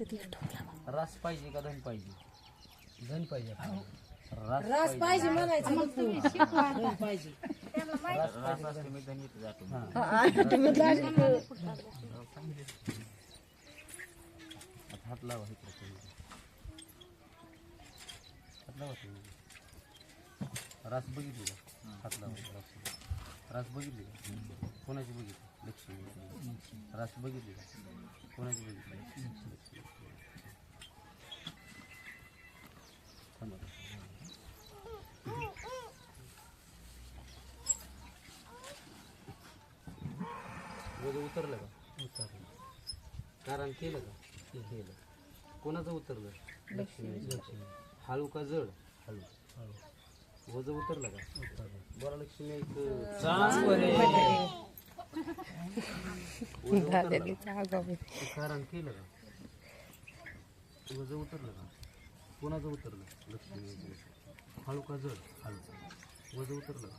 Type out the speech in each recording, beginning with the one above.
रस पाहिजे का धन पाहिजे? धन पाहिजे रस रास पाहिजे. म्हणायचं. मग तू धन पाहिजे. रस रस असते मी धन जातो. आता हात लावा इकडे तुम्ही. हात लावा तुम्ही. रस बघितली का? हात लावा रस रस बघितली का? कोणाची बघितली? लक्ष्मी रस बघितली का? कोणाची बघितली? वजन उतरलं का? उतरलं. कारण केलं का? केलं. कोणाचं उतरलं? लक्ष्मी हळू का जड? हळू. हळू. वजन उतरलं का? उतरलं. बरं लक्ष्मी एक उतरलं का? कारण केलं का? वजन उतरलं का? कोणाचं उतरलं? लक्ष्मी हळू का जड? हळू. वजन उतरलं का?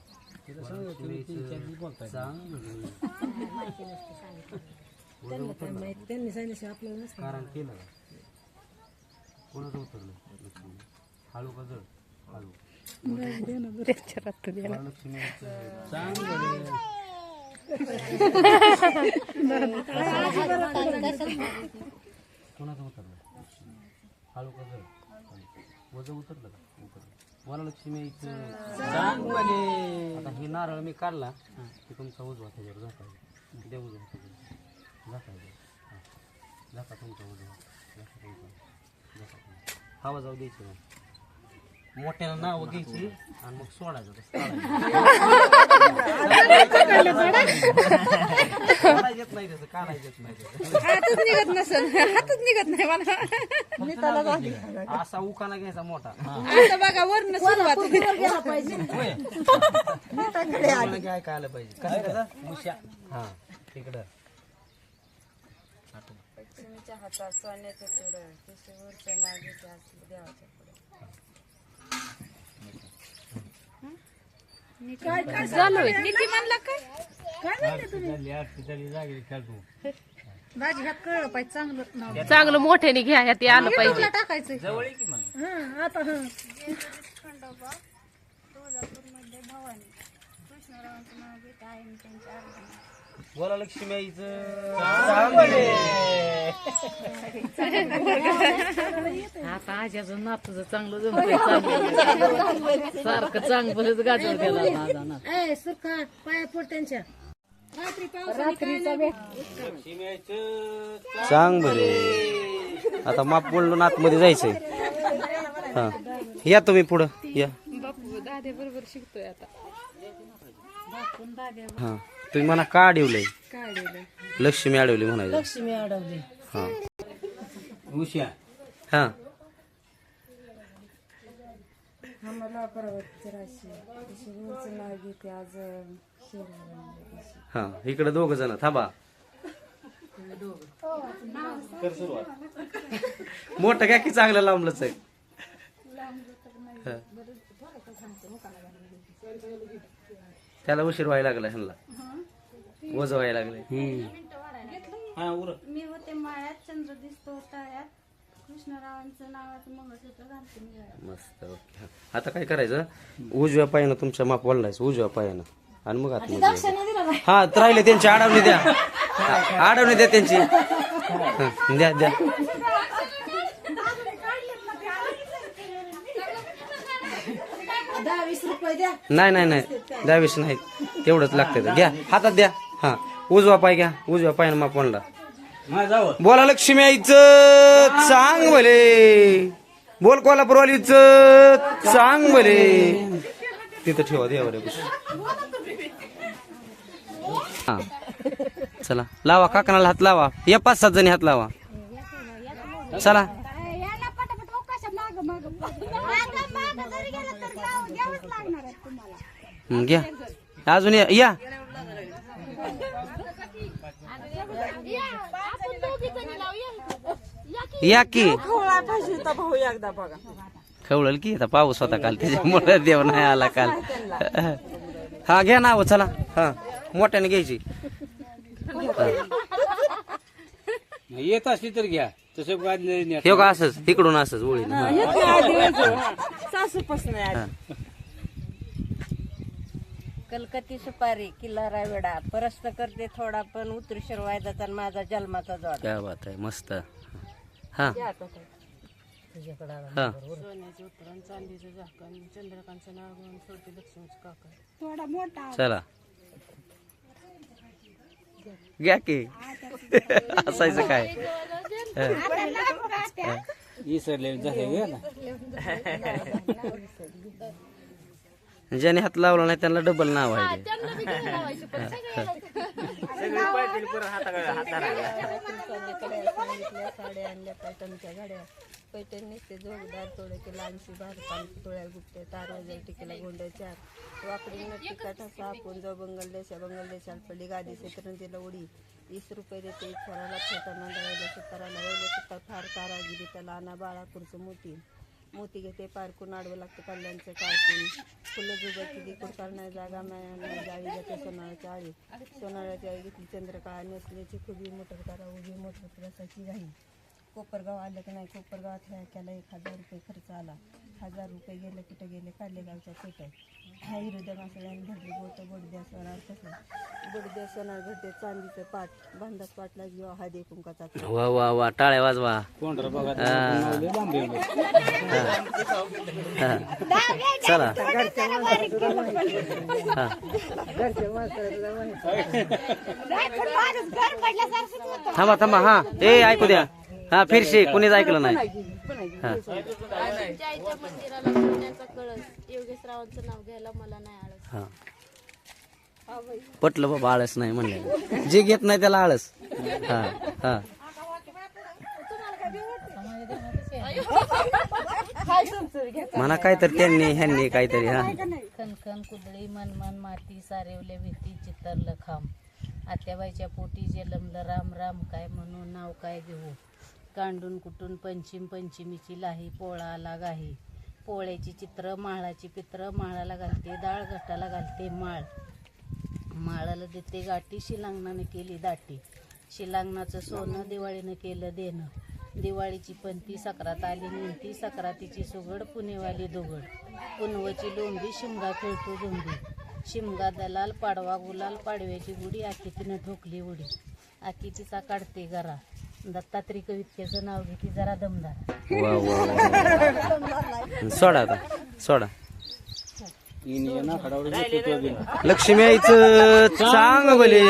माहिती त्यांनी सांगितलं आपल्याला नसतं कारण केलं कोणाचं उतरलं हळू का हळू चांगलं कोणाचं उतरलं का हळू वजन उतरलं का मला आता हे नारळ मी काढला की तुमचा उजवा त्याच्यावर झाकायचा द्या उजवा त्याच्यावर झाकायचा हां झाका तुमचा उजवा. झाका तुमचा झाका तुमचा. हवा जाऊ द्यायची नाही मोठ्यानं नाव घ्यायची आणि मग सोडायचं तसं. काढायचं येत नाही येत तसं. हातच निघत नसेल. हातच निघत नाही मला. असा उखाना घ्यायचा मोठा. आता बघा वरण सुरुवात. गेला पाहिजे. घ्याय काय आलं पाहिजे? कसं कसं मुश्या हा तिकडं. लक्ष्मीच्या हातात सोन्याचं चुडं. केशवरचं नागीचं असलं देवाच्या पुढे. नीती म्हणला काय भाजी ह्यात कळलं पाहिजे चांगलं नाव. चांगलं मोठ्याने घ्या ह्यात आलं पाहिजे. टाकायचं जवळ आहे की मग? हं, आता हं. खंडोबा तुळजापूरमध्ये भवानी कृष्णरावांचं नाव घेत आहे. आणि त्यांच्या अर्धाने बोला लक्ष्मी आईचं आता आज्याचं नातूचं चांगलं जमतंय चांगलं सारखं चांगलंच गाजर गेला माझा ए सुरखा पाया पोट त्यांच्या. रात्री रात्रीचा लक्ष्मी आईचं चांग बरे. आता माप बोललो आतमध्ये जायचंय. हा. या तुम्ही पुढं या. बापू दादे बरोबर शिकतोय आता. हा. तुम्ही म्हणा का अडवलंय लक्ष्मी अडवली म्हणायचं. लक्ष्मी अडवली. हा. उश्या हा. आम्हाला पर्वतची राशी केशवरचं नाव घेते आज शेरवण हा इकडे दोघ जण थांबा. मोठं काय की चांगलं लांबलंच आहे. हा. त्याला उशीर व्हायला लागला ह्यांना. वज व्हायला लागले हा उर. मी होते माळ्यात चंद्र दिसतो तळ्यात कृष्णरावांचं नावाचं मंगळसूत्र घालते मी गळ्यात. मस्त ओके. हा. आता काय करायचं? उजव्या पायानं तुमच्या माप वळलायचं उजव्या पायानं. आणि मग आतमध्ये हा तर राहिले त्यांची आडवणी द्या. हा, आडवणी द्या त्यांची. हा, द्या द्या. दहा वीस रुपये द्या. नाही नाही नाही. द्यावीस नाही तेवढंच लागतं घ्या हातात द्या. हा. उजवा पाय घ्या उजव्या पायानं माप वळला माझ जावं. बोला लक्ष्मी आईचं चांग भले. बोल कोल्हापूरवालीच चांग भले. तिथं ठेवा देवा हा. चला लावा काकणाला हात लावा. या पाच सात जणी हात लावा. चला. याला पटापट अवकाशात माग माग माग माग जरी गेलं तर नाव घ्यावंच लागणार आहे तुम्हाला हं, घ्या अजून या या की. खवळल की आता पाऊस होता काल त्याच्यामुळे देव नाही आला काल. हा घ्या नाव चला. हा मोठ्याने घ्यायची. येत असली तर घ्या. तसं हे का असंच तिकडून असंच ओळीनं सासूपासून कलकत्ती सुपारी किल्ला रायवेडा. परस्त करते थोडा पण उतरू शिरवायचा आणि माझा जन्माचा जोड. क्या बात आहे मस्त. हा. हा. थोडा मोठा. चला. घ्या की. असायचं काय? विसरले झाले ना. ज्याने हात लावला नाही त्यांना डबल नाव आहे साड्या आणल्या पैठणच्या गाड्या. पैठण निघते जोगदार थोडे की लहानशी भारतान तोळ्या गुप्ते टिकेला गोंड्या चार. वाकडी नक्की काठा सापून जो बंगल देशा बंगल पडली गादी सेतरंजीला उडी. वीस रुपये देते इच्छाला छोटा नंदावायला सुताराला वैले सुतार फार कारागिरी त्याला आणा बाळा खुर्च मोती. मोती घेते पारकून आडवं लागतं कल्याणचं पारकून फुलं जुबाची दी करणार जागा माया जाळी जाते सोनाळ्याच्या आळी. सोनाळ्याच्या आळी घेतली चंद्रकाळा नेसण्याची खुबी मोटर करा उभी मोटर प्रसाची घाई कोपरगाव आलं की नाही कोपरगावात ह्या केला एक हजार रुपये खर्च आला. हजार रुपये गेले कुठे गेले काढले गावच्या पेट्या ह्या हृदय मासळ्याने भरली बोट बोडद्या सोनार कसं बोडद्या सोनार भरते चांदीचं पाट बांधाच पाटला घेऊ हा दे कुंकाचा वा वा वा टाळ्या वाजवा. हा. हा. चला. थांबा थांबा हा. ए ऐकू द्या. हा फिरशे कुणीच ऐकलं नाही. हा. आमच्या आईच्या मंदिराला सोन्याचा कळस. योगेशरावांचं नाव घ्यायला मला नाही आळस. हा. पटलं बाबा आळस नाही म्हणले. जे घेत नाही त्याला आळस. हा हा. म्हणा काहीतरी त्यांनी ह्यांनी काहीतरी हा. खनखन कुदळी मनमन माती सारेवल्या भीती चित्तरलं खांब. आत्याबाईच्या पोटी जलमलं राम राम काय म्हणून नाव काय घेऊ? कांडून कुटून पंचिम पंचमीची लाही पोळा आला गाही. पोळ्याची चित्र माळाची पित्र माळाला घालते डाळ घटाला घालते माळ. माळाला देते गाठी शिलांगणाने केली दाटी. शिलांगणाचं सोनं दिवाळीनं केलं देणं. दिवाळीची पंती सक्रात आली निंती सक्रातीची सुगड पुणेवाली दुगड. पुनवची लोंबी शिमगा खेळतो झोंबी. शिमगा दलाल पाडवा गुलाल पाडव्याची गुडी आखी तिनं ठोकली उडी. आखी तिचा काढते गरा. दत्तात्री कवितेचं नाव घेते जरा दमदार. वा वा वा. सोडा आता सोडा. लक्ष्मी आईचं चांग भले.